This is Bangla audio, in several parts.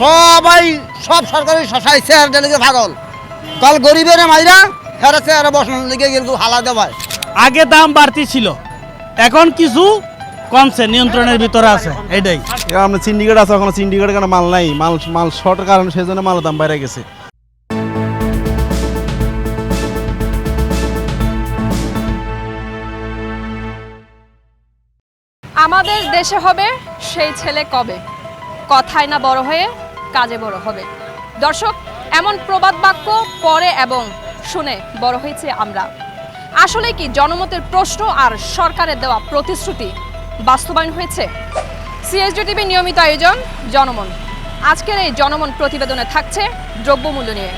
সবাই সব সরকারি শশাই চেয়ার দিলে পাগল? কাল গরিবের মাইরা হেরা চেয়ারে বসানোর লিগে গেল হালা দেওয়ায়। আগে দাম বাড়তি ছিল। এখন কিছু কমছে নিয়ন্ত্রণের ভিতরে আছে এটাই। আমরা সিন্ডিকেট আছে ওখানে সিন্ডিকেটের কারণে মাল নাই। মাল মাল শর্টের কারণে সেই জন্য মালের দাম বাইরে গেছে। আমাদের দেশে হবে সেই ছেলে কবে? কথায় না বড় হয়ে কাজে বড় হবে। দর্শক, এমন প্রবাদ বাক্য পড়ে এবং শুনে বড় হয়েছে আমরা। আসলে কি জনমতের প্রশ্ন আর সরকারের দেওয়া প্রতিশ্রুতি বাস্তবায়ন হয়েছে? সিএসডি টিভি নিয়মিত আয়োজন, জনমন। আজকের এই জনমন প্রতিবেদনে থাকছে দ্রব্যমূল্য নিয়ে।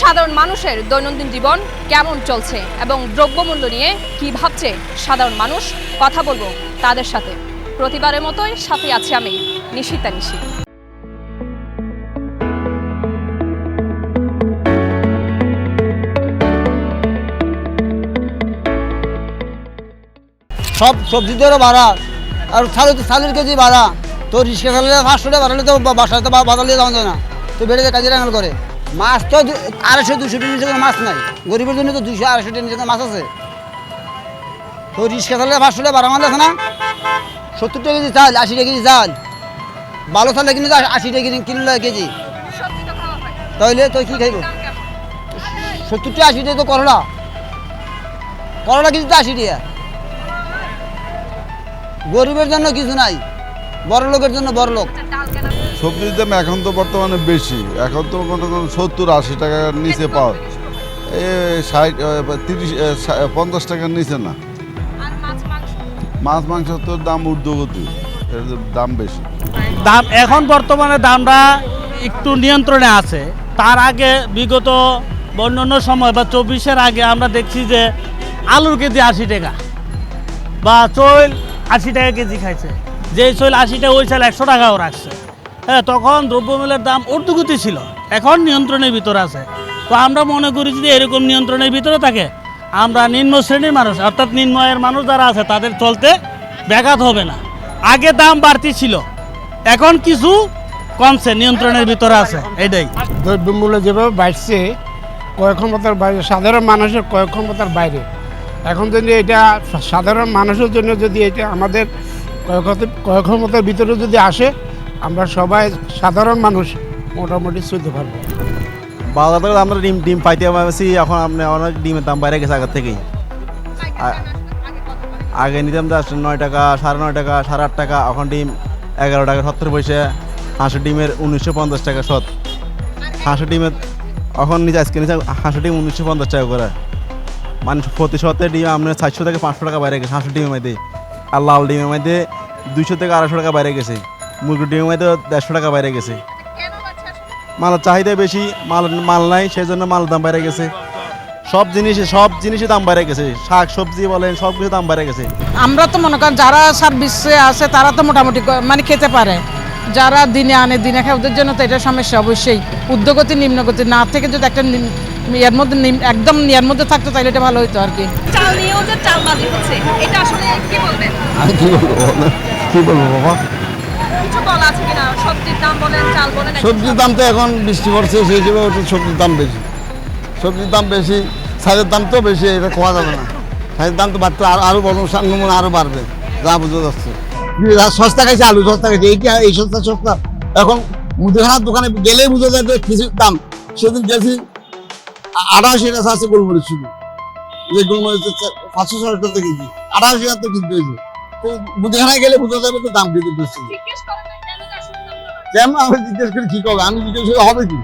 সাধারণ মানুষের দৈনন্দিন জীবন কেমন চলছে এবং দ্রব্যমূল্য নিয়ে কি ভাবছে সাধারণ মানুষ? কথা বলব তাদের সাথে। প্রতিবারের মতোই সাথে আছি আমি, নিশিতা নিশি। সব সবজি দরে ভাড়া। আর থালে তো থালের কেজি ভাড়া। তো রিক্সা চালালে পাঁচশো টাকা ভাড়ালে তো বাসায় তো বা- বাজার নিয়ে যাওয়া যায় না। তো বেড়ে যায় কাজে রাঙাল করে। মাছ তো আড়াইশো দুশো নিচে মাছ নাই। গরিবের জন্য তো দুশো আড়াইশো নিচে মাছ আছে। তো রিক্সা চালালে পাঁচশো টাকা ভাড়া আছে না? সত্তর টাকা কেজি চাল, আশি টাকা কেজি চাল। ভালো চালে কিনে আশি টাকা কিনে কিনলে কেজি। তাহলে তো কি খাইব? সত্তর টাকা, আশি টাকা তো করলা। করলা কেজি তো আশি টাকা। গরিবের জন্য কিছু নাই বড় লোকের জন্য বড় লোক। সবজির দাম এখন তো বর্তমানে বেশি এখন তো মনে করুন সত্তর আশি টাকার নিচে পাওয়া এ ষাট তিরিশ পঞ্চাশ টাকার নিচে না। মাছ মাংস? তো দাম ঊর্ধ্বগতি এর দাম বেশি। দাম এখন বর্তমানে দামটা একটু নিয়ন্ত্রণে আছে। তার আগে বিগত অন্যান্য সময় বা চব্বিশের আগে আমরা দেখছি যে আলুর কেজি আশি টাকা বা চৈল আশি টাকা কেজি খাইছে। যে চৈল আশি টাকা ওই চাল একশো টাকাও রাখছে। হ্যাঁ তখন দ্রব্যমূল্যের দাম ঊর্ধ্বগতি ছিল। এখন নিয়ন্ত্রণের ভিতরে আছে। তো আমরা মনে করি যদি এরকম নিয়ন্ত্রণের ভিতরে থাকে আমরা নিম্ন শ্রেণির মানুষ অর্থাৎ নিম্ন আয়ের মানুষ যারা আছে তাদের চলতে ব্যাঘাত হবে না। আগে দাম বাড়তি ছিল। এখন কিছু কমছে নিয়ন্ত্রণের ভিতরে আছে। এটাই। দ্রব্যমূল্য যেভাবে বাড়ছে ক্রয় ক্ষমতার বাইরে সাধারণ মানুষের ক্রয় ক্ষমতার বাইরে। এখন যদি এটা সাধারণ মানুষের জন্য যদি এটা আমাদের ক্রয় ক্ষমতা- ক্রয় ক্ষমতার ভিতরে যদি আসে, আমরা সবাই সাধারণ মানুষ মোটামুটি চলতে পারব। বাজার আমরা ডিম ডিম পাইতে পারছি, এখন আপনি অনেক ডিমের দাম বাইরে গেছে আগের থেকেই। আগে নিতাম জাস্ট নয় টাকা, সাড়ে নয় টাকা, সাড়ে আট টাকা, এখন ডিম এগারো টাকা সত্তর পয়সা, হাঁসের ডিমের উনিশশো পঞ্চাশ টাকা সৎ হাঁসের ডিমের, এখন নিচে আজকে নিচে হাঁসের ডিম উনিশশো পঞ্চাশ টাকা করে। মানে সপ্তাহে ডিম আপনার চারশো থেকে পাঁচশো টাকা বাইরে গেছে, হাঁসের ডিমের মধ্যে। আর লাল ডিমের মধ্যে দুইশো থেকে আড়াইশো টাকা বাইরে গেছে। মুরগির ডিমের মধ্যে দেড়শো টাকা বাইরে গেছে। মালের চাহিদা বেশি, মাল মাল নাই সেই জন্য মালের দাম বেড়ে গেছে। সব জিনিসে, সব জিনিসের দাম বেড়ে গেছে। শাক সবজি বলেন, সব কিছু দাম বেড়ে গেছে। আমরা তো মনে করেন যারা সার্ভিসে আছে, তারা তো মোটামুটি মানে খেতে পারে। যারা দিনে আনে, দিনে খায়, ওদের জন্য তো এটা সমস্যা অবশ্যই। উদ্যোগতি, নিম্নগতি না থেকে যদি একটা এর মধ্যে একদম এর মধ্যে থাকতো তাহলে এটা ভালো হতো আর কি। চাল নিয়েও যে চালবাজি হচ্ছে এটা আসলে কি বলবেন? আমি কি বলব কি বলব বাবা? কিছু বলা আছে কিনা? সবজির দাম বলেন চাল বলেন সবজির দাম তো এখন বৃষ্টি পড়ছে সেই হিসেবে ওটা সবজির দাম বেশি। সবজির দাম বেশি সারের দাম তো বেশি এটা খাওয়া যাবে না। সারের দাম তো বাড়তে আরও আরও বড় নমুনা আরও বাড়বে যা বোঝা যাচ্ছে সস্তা খাইছে আলু সস্তা খাইছে এই কি- এই সস্তা সস্তা? এখন মুদিখানার দোকানে গেলেই বুঝা যায় যে কিছুর দাম। সেদিন গেছি আঠাশি এটা আছে গোলমরিচ শুধু। যে গোলমরিচ পাঁচশো ছয়শো টাকা কেজি। আঠাশ হাজার তো কিনতে হয়েছে। তো মুদিখানায় গেলে বোঝা যাবে তো দাম কিন্তু বেশি জিজ্ঞেস করেন না কেন যে আসলে দাম বাড়ছে? কেন আমি জিজ্ঞেস করি কি কবে আমি জিজ্ঞেস করি হবে কি?